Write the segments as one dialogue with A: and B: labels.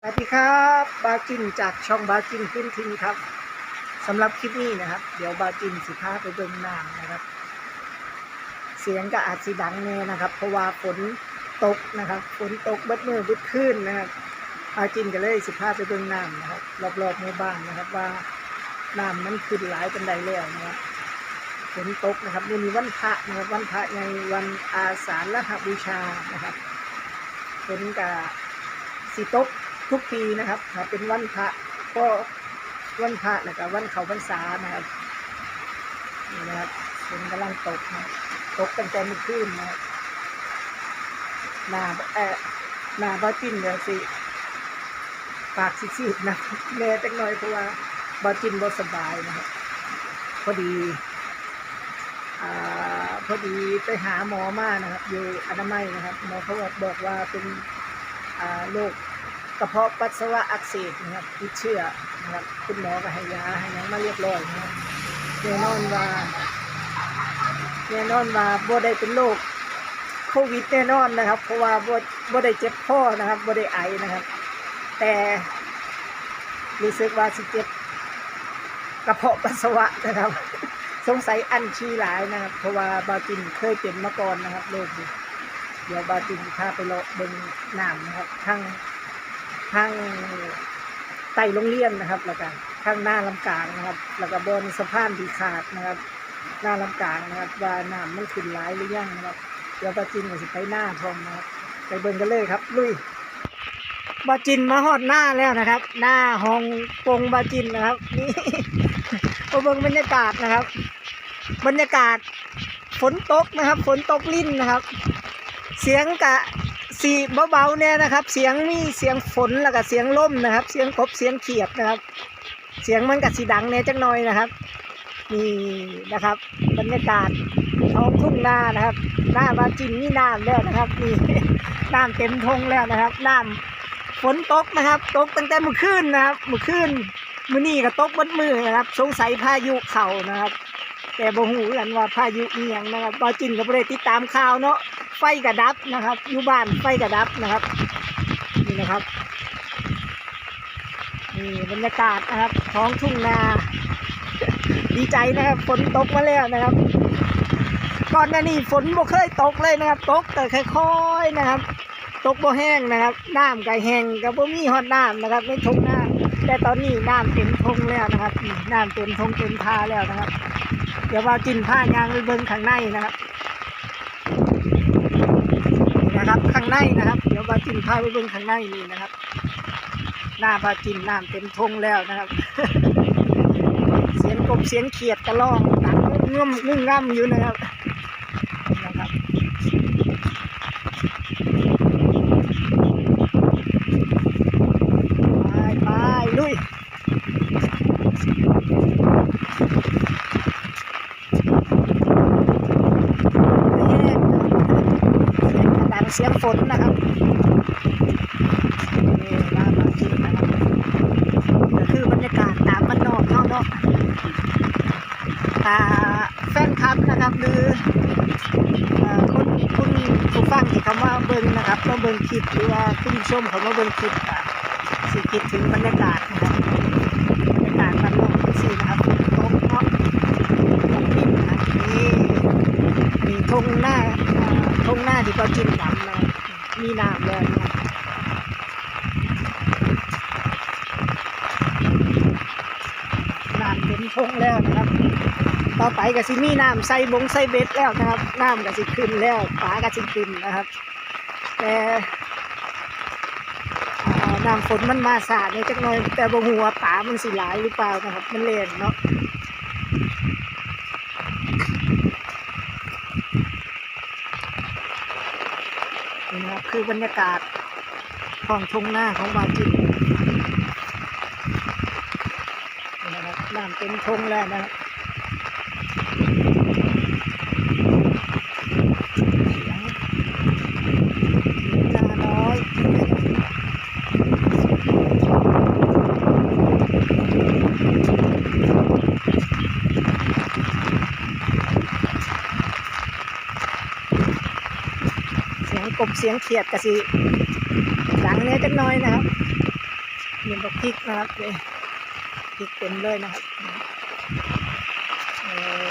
A: สวัสดีครับบาจินจากช่องบาจินขึ้นทิงครับสำหรับคลิปนี้นะครับ เดี๋ยวบาจินสิพาไปเบิ่งน้ำนะครับ เสียงก็อาจสิดังแน่นะครับ เพราะว่าฝนตกนะครับฝนตกเบิดมือบิดคืนนะครับบาจินก็เลยสิพาไปเบิ่งน้ำนะครับรอบๆหมู่บ้านนะครับ ว่าน้ำมันขึ้นหลายเป็นใดแล้วนะครับฝนตกนะครับวันนี้วันพระนะครับวันพระในวันอาสาฬหบูชานะครับฝนกะสิตก ทุกปีนะครับเป็นวันพระก็วันพระแล้วก็วันเขาพรรษานะครับนี่นะครับฝนกำลังตกนะตกตั้งแต่เมื่อคืนนะครับหนาเออหนาบ้าจินเดี๋ยวสิปากซีดๆนะแม่จักหน่อยเพราะว่าบ้าจินบ่สบายนะครับพอดีอ่าพอดีไปหาหมอมานะครับ อยู่อนามัยนะครับหมอเขาบอกว่าเป็นอ่าโรค กระเพาะปัสสาวะอักเสบนะครับติดเชื้อนะครับคุณหมอก็ให้ยาให้ยังมาเรียบร้อยนะครับแน่นอนว่าแน่นอนว่าบ่ได้เป็นโรคโควิดแน่นอนนะครับ เพราะว่าบ่บ่ได้เจ็บคอนะครับบ่ได้ไอนะครับ แต่รู้สึกว่าสิเจ็บกระเพาะปัสสาวะนะครับ สงสัยอันชีหลายนะครับ เพราะว่าบาจินเคยเป็นมาก่อนนะครับโรคนี้เดี๋ยวบาจินพาไปเลาะเบิ่งน้ำนะครับทั้ง ทางไต่โรงเรียนนะครับ แล้วก็ข้างหน้าลำกลางนะครับ แล้วก็บนสะพานดีขาดนะครับ หน้าลำกลางนะครับ ว่าน้ำมันขึ้นหลายหรือยังนะครับ เดี๋ยวบาจินก็สิไปหน้าพร้อมนะครับ ไปเบิ่งกันเลยครับ ลุยบาจินมาฮอดหน้าแล้วนะครับ หน้าห้องปงบาจินนะครับนี่มาเบิ่งบรรยากาศนะครับ บรรยากาศฝนตกนะครับ ฝนตกลิ่นนะครับ เสียงกะ สีเบาๆเนี่ยนะครับ เสียงมีเสียงฝนแล้วก็เสียงลมนะครับ เสียงกบเสียงเขียดนะครับ เสียงมันกับสีดังเนี่ยจักหน่อยนะครับนี่นะครับ บรรยากาศท้องทุ่งนานะครับหน้าบาจินนี่น้ำแล้วนะครับนี่น้ำเต็มทงแล้วนะครับน้ำฝนตกนะครับตกตั้งแต่เมื่อคืนนะครับเมื่อคืนมื้อนี้ก็ตกบนมือนะครับ สงสัยพายุเข่านะครับ แต่บ่ฮู้กันว่าพายุอีหยังนะครับบาจินก็บ่ได้ติดตามข่าวเนาะไฟกระดับนะครับอยู่บ้านไฟกระดับนะครับนี่นะครับนี่บรรยากาศนะครับท้องทุ่งนา ดีใจนะครับฝนตกมาแล้วนะครับก่อนหน้านี้ฝนบ่เคยตกเลยนะครับ ตกแต่ค่อยๆนะครับ ตกบ่แห้งนะครับน้ำก็แห้งก็บ่มีฮอดน้ำนะครับในทุ่งนาแต่ตอนนี้น้ำเต็มทุ่งแล้วนะครับน้ำเต็มทุ่งเต็มทาแล้วนะครับ เดี๋ยวว่ากินผ้ายางไปเบิ้งข้างในนะครับนะครับข้างในนะครับ เดี๋ยวบาจินพาไปเบิ้งข้างในนี่นะครับ หน้าบาจินน้ำเต็มทงแล้วนะครับ เสียงกบเสียงเขียดกระล้องดังงุ่มงุ่มง่ำอยู่นะครับไปไปลุยแห้งนะครับ เสียงดังเสียงฝนนะครับนี่ลาบาจินนะครับก็คือบรรยากาศตามมันนอกเข้าเนาะตาแฟนคลับนะครับ หรือคนคุณผู้ฟังที่เขามาเบิ่งนะครับมาเบิ่งคลิปหรือว่าคุณผู้ชมเขามาเบิ่งคลิปอะสิคิดถึงบรรยากาศนะครับบรรยากาศมันนอกสินะครับฝนตกเนาะตกดินนะนี่มีทงหน้าทงหน้าที่ก็จิ้มดำนะมีน้ำแล้วนี่ยน้ำเต็มทงแล้วนะครับ ต่อไปก็สิมีน้ำใส่บงใส่เบ็ดแล้วนะครับ น้ำก็สิขึ้นแล้วปลาก็สิขึ้นนะครับ แต่น้ำฝนมันมาสาดในจักหน่อย แต่บ่หัวปลามันสิหลายหรือเปล่านะครับ มันเล่นเนาะนี่นะครับคือบรรยากาศของทงหน้าของบาจินนี่นะครับน้ำเต็มทงแล้วนะครับเสียงนาน้อยเสียง กบเสียงเขียดกะสิดังเนี้ยจักน้อยนะครับมีบักพริกนะครับนี่พริกเต็มเลยนะครับเออ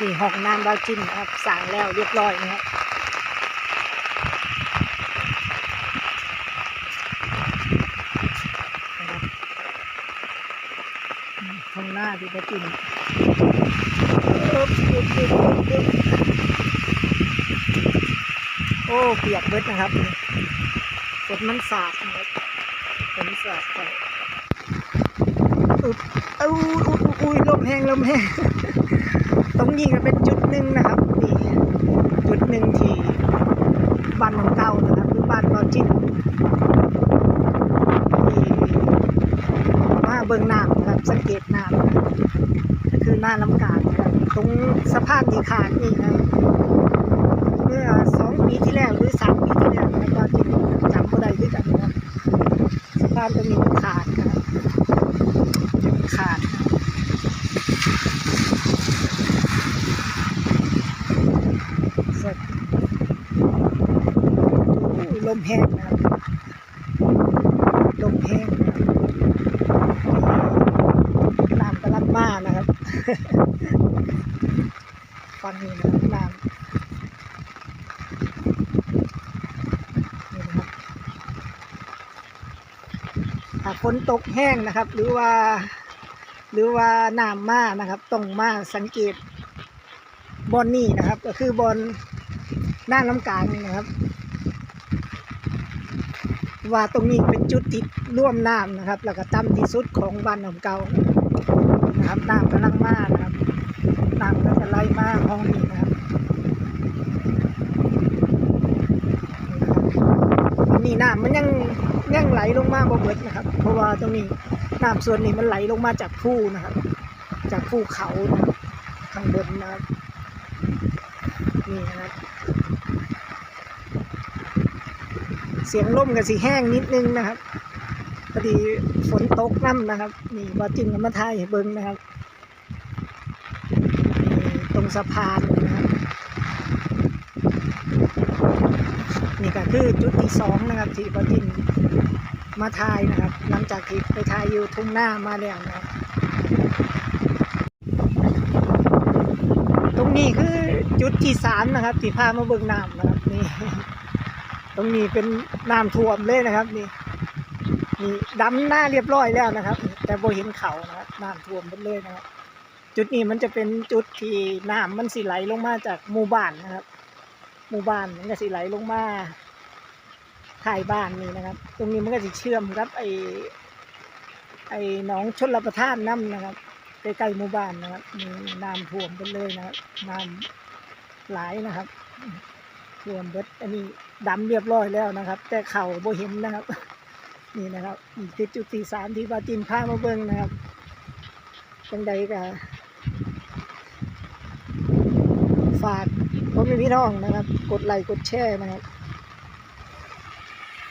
A: นี่ห้องน้ำบาจินนะครับสั่งแล้วเรียบร้อยนะครับห้องหน้าดีบาจินอึ๊บอึ๊บอึ๊บอึ๊บอึ๊บ โอ้เปียกเบิดนะครับฝนมันสาดนะฝนสาดไปอึ๊บเอ้าอุ้ยอุ้ยลมแห้งลมแห้งตรงนี้ก็เป็นจุดหนึ่งนะครับนี่จุดหนึ่งที่บ้านของเก่านะครับคือบ้านเราจิ้นที่มาเบิ่งน้ำนะครับสังเกตน้ำคือหน้าลำกาดนะครับตรงสะพานที่ขาดนี่นะานตรงนี้มันขาดครับมันขาดสดลมแห้งนะลมแห้งนะน้ำกำลังมานะครับ ฟังนี่นะน้ำนี่นะครับถ้า ฝนตกแห้งนะครับ หรือว่า หรือว่าน้ำมานะครับต้องมาสังเกตบอลนี่นะครับ ก็คือบอลหน้าน้ำกลางนี่นะครับ ว่าตรงนี้เป็นจุดที่ร่วมน้ำนะครับ แล้วก็ต่ำที่สุดของบ้านหนองเก่านะครับน้ำกำลังมานะครับน้ำก็จะไหลมาห้องนี้นะครับนี่น้ำมันยัง ยังไหลลงมาบ่เบิดนะครับ เพราะว่าตรงนี้น้ำส่วนนี้มันไหลลงมาจากภูนะครับ จากภูเขานะครับข้างบนนะครับนี่นะครับ เสียงลมกับสีแห้งนิดนึงนะครับพอดีฝนตกน้ำนะครับ นี่ว่าจิงกับมาไทยเบิ้งนะครับ ตรงสะพานนะครับ นี่ก็คือจุดที่สองนะครับที่ว่าจิงมาทายนะครับ หลังจากที่ไปทายอยู่ทุ่งหน้ามาแล้วนะครับ ตรงนี้คือจุดที่สามนะครับที่พามาเบิ่งน้ำนะครับนี่ตรงนี้เป็นน้ำท่วมเลยนะครับนี่นี่ดำหน้าเรียบร้อยแล้วนะครับ แต่โบเห็นเขานะครับน้ำท่วมหมดเลยนะครับ จุดนี้มันจะเป็นจุดที่น้ำมันสิไหลลงมาจากหมู่บ้านนะครับ หมู่บ้านมันก็สิไหลลงมาถ่ายบ้านนี่นะครับ ตรงนี้มันก็จะเชื่อมครับไอไอหนองชนรับประทานน้ำนะครับใกล้ๆหมู่บ้านนะครับมีน้ำท่วมไปเลยนะครับน้ำหลายนะครับท่วมเบิดอันนี้ดำเรียบร้อยแล้วนะครับ แต่เข่าโบเห็นนะครับ นี่นะครับนี่คือจุดที่สามที่บาจินพามาเบิ่งนะครับจังใดก็ฝาก พ่อแม่พี่น้องนะครับ กดไลค์กดแชร์นะครับ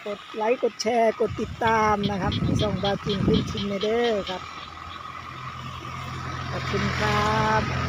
A: กดไลค์กดแชร์ กดติดตามนะครับส่องบาจินขึ้นทินเนเดอร์ครับ ขอบคุณครับ